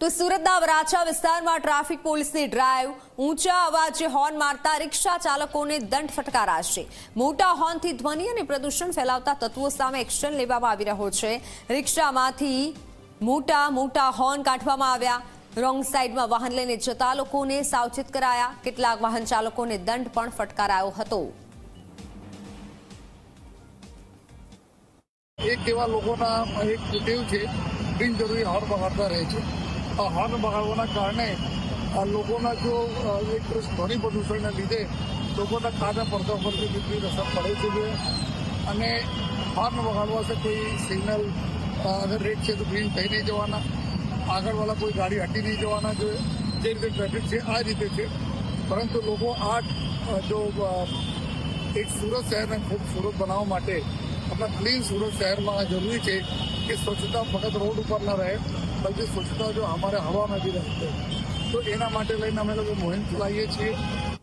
તો સુરતના વરાછા વિસ્તારમાં ટ્રાફિક પોલીસની ડ્રાઈવ, ઊંચા અવાજે હોર્ન મારતા રિક્ષા ચાલકોને દંડ ફટકારાશે મોટા હોર્નથી ધ્વનિ અને પ્રદૂષણ ફેલાવતા તત્વો સામે એક્શન લેવામાં આવી રહ્યો છે. રિક્ષામાંથી મોટા મોટા હોર્ન કાઢવામાં આવ્યા. રોંગ સાઈડમાં વાહન લઈને જતા લોકોને સાવચેત કરાયા. કેટલાક વાહન ચાલકોને દંડ પણ ફટકારાયો હતો. એક એવા લોકોના એક ટેવ છે. બિનજરૂરી હોર્ન બગાડતા રહે છે. આ હોર્ન બગાડવાના કારણે આ લોકોના જો એક ધ્વનિ પ્રદૂષણને લીધે લોકોના કાના પડતા પરથી કેટલી અસર પડે છે અને હોર્ન વગાડવાથી કોઈ સિગ્નલ અગર રેડ છે તો ગ્રીન થઈ નહીં જવાના. આગળવાળા કોઈ ગાડી હટી નહીં જવાના જોઈએ જે રીતે ટ્રાફિક છે આ રીતે છે. પરંતુ લોકો આ જો એક સુરત શહેરને ખૂબ સુરત બનાવવા માટે આપણા ક્લીન સુરત શહેરમાં જરૂરી છે કે સ્વચ્છતા ફક્ત રોડ ઉપર ન રહે, બલ્કि સ્વચ્છતા જો અમારે હવામાં બી રહે તો એના માટે લઈને અમે લોકો મુહિમ ચલાવીએ છીએ.